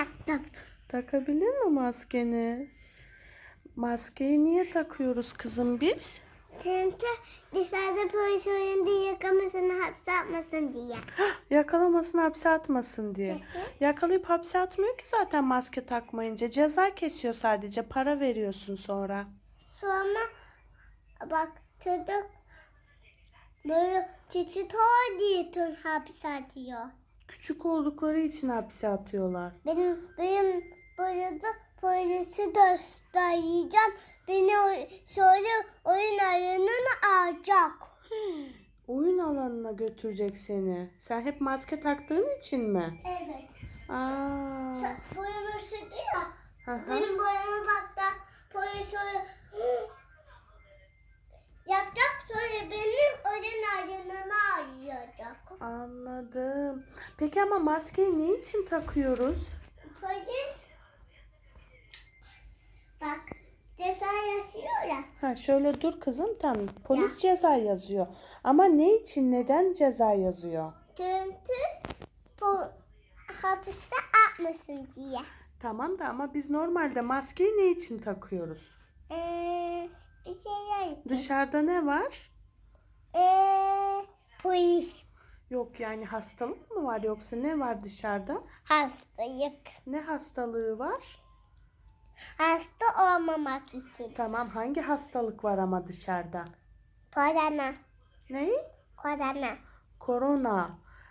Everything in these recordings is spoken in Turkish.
taktım. Takabilir mi maskeni? Maskeyi niye takıyoruz kızım biz? Çünkü dışarıda polis oyunda yakamasını hapse atmasın diye. Yakalamasın hapse atmasın diye. Yakalayıp hapse atmıyor ki zaten maske takmayınca. Ceza kesiyor sadece. Para veriyorsun sonra. Sonra bak çocuk böyle küçük o diye hapse atıyor. Küçük oldukları için hapse atıyorlar. Benim benim burada polisi göstereceğim. Beni sonra oyun alanına alacak. Oyun alanına götürecek seni. Sen hep maske taktığın için mi? Evet. Aa. Polisi diyor. Hı hı. Benim boyama bak da polis öyle yapacak sonra beni oyun alanına arayacak. Anladım. Peki ama maskeyi ne için takıyoruz? Polis bak ceza yazıyor ya. Ha şöyle dur kızım tamam. Polis ceza yazıyor. Ama ne için neden ceza yazıyor? Çünkü bu hapiste atmasın diye. Tamam da ama biz normalde maskeyi ne için takıyoruz? Ee, bir için. Dışarıda ne var? Ee, polis Yok yani hastalık mı var yoksa ne var dışarıda? hastalık. Ne hastalığı var? Hasta olmamak için. Tamam hangi hastalık var ama dışarıda? Korona. Ne? Korona. Korona.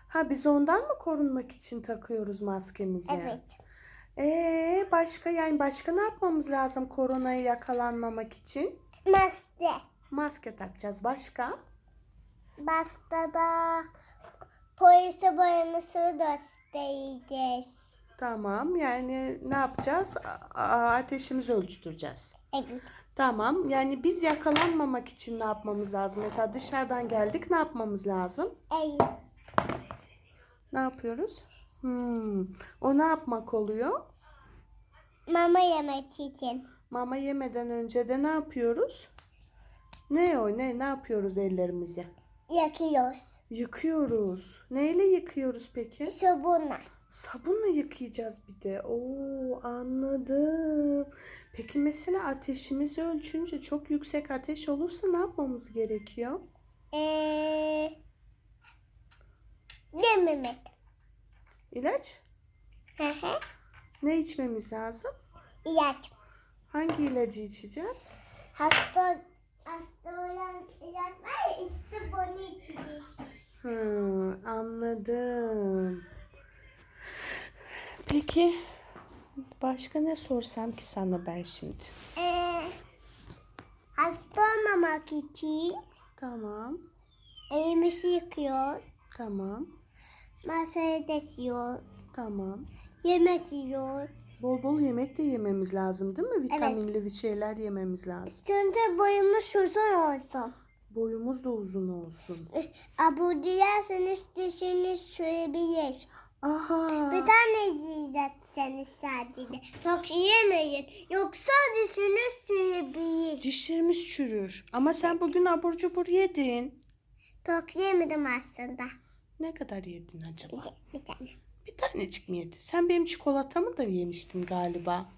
Ha biz ondan mı korunmak için takıyoruz maskemizi? Evet. Ee başka yani başka ne yapmamız lazım koronaya yakalanmamak için? Maske. Maske takacağız. Başka? Basta da polise boyaması göstereceğiz. Tamam. Yani ne yapacağız? A- a- ateşimizi ölçtüreceğiz. Evet. Tamam. Yani biz yakalanmamak için ne yapmamız lazım? Mesela dışarıdan geldik ne yapmamız lazım? Evet. Ne yapıyoruz? Hmm. O ne yapmak oluyor? Mama yemek için. Mama yemeden önce de ne yapıyoruz? Ne o? Ne? Ne yapıyoruz ellerimizi? Yakıyoruz. Yıkıyoruz. Neyle yıkıyoruz peki? Sabunla. Sabunla yıkayacağız bir de. Oo anladım. Peki mesela ateşimizi ölçünce çok yüksek ateş olursa ne yapmamız gerekiyor? Ee, dememek. İlaç? Hı hı. Ne içmemiz lazım? İlaç. Hangi ilacı içeceğiz? Hasta hasta olan ilaç var ya işte bunu içeceğiz. Hı, anladım. Peki başka ne sorsam ki sana ben şimdi? Ee, hasta olmamak için Tamam. elimizi yıkıyoruz. Tamam. Masaya desiyoruz. Tamam. Yemek yiyoruz. Bol bol yemek de yememiz lazım değil mi? Vitaminli bir şeyler yememiz lazım. Çünkü boyumuz uzun olsun. Boyumuz da uzun olsun. Abu dilerseniz dişiniz sürebilir. Aha. Bir tane yiyeceksiniz sadece. Çok yemeyin. Yoksa dişiniz sürebilir. Dişlerimiz çürür. Ama sen bugün abur cubur yedin. Çok yemedim aslında. Ne kadar yedin acaba? Bir, bir tane. Bir tanecik mi yedin? Sen benim çikolatamı da yemiştin galiba.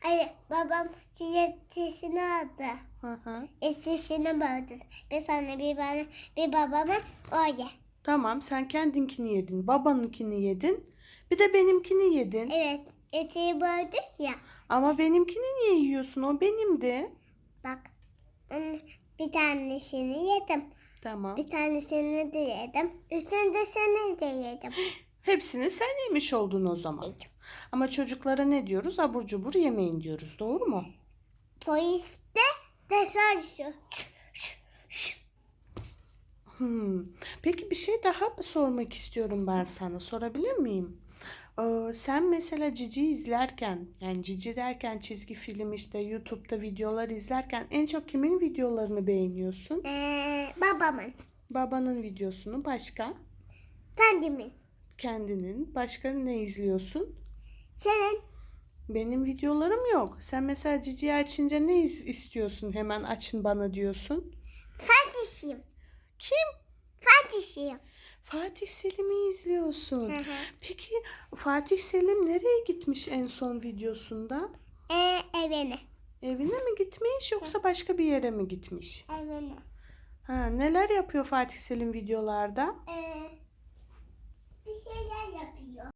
Hayır babam çiletisini aldı. Hı hı. Eskisini böldü. Bir sonra bir bana bir babama o ye. Tamam sen kendinkini yedin. Babanınkini yedin. Bir de benimkini yedin. Evet etiği böldük ya. Ama benimkini niye yiyorsun? O benimdi. Bak bir tanesini yedim. Tamam. Bir tanesini de yedim. Üçüncüsünü de yedim. Hepsini sen yemiş oldun o zaman. Ama çocuklara ne diyoruz? Abur cubur yemeyin diyoruz. Doğru mu? Polis de dışarı. Hmm. Peki bir şey daha sormak istiyorum ben sana. Sorabilir miyim? Ee, sen mesela Cici izlerken, yani Cici derken çizgi film işte YouTube'da videolar izlerken en çok kimin videolarını beğeniyorsun? Ee, babamın. Babanın videosunu, başka? Kendimin. Kendinin, başka ne izliyorsun? Senin. Benim videolarım yok. Sen mesela Cici'yi açınca ne iz- istiyorsun? Hemen açın bana diyorsun. Fatih'im. Kim? Fatih'im. Fatih Selim'i izliyorsun. Hı hı. Peki Fatih Selim nereye gitmiş en son videosunda? Ee, evine. Evine mi gitmiş yoksa başka bir yere mi gitmiş? Evine. Ha, neler yapıyor Fatih Selim videolarda? Ee,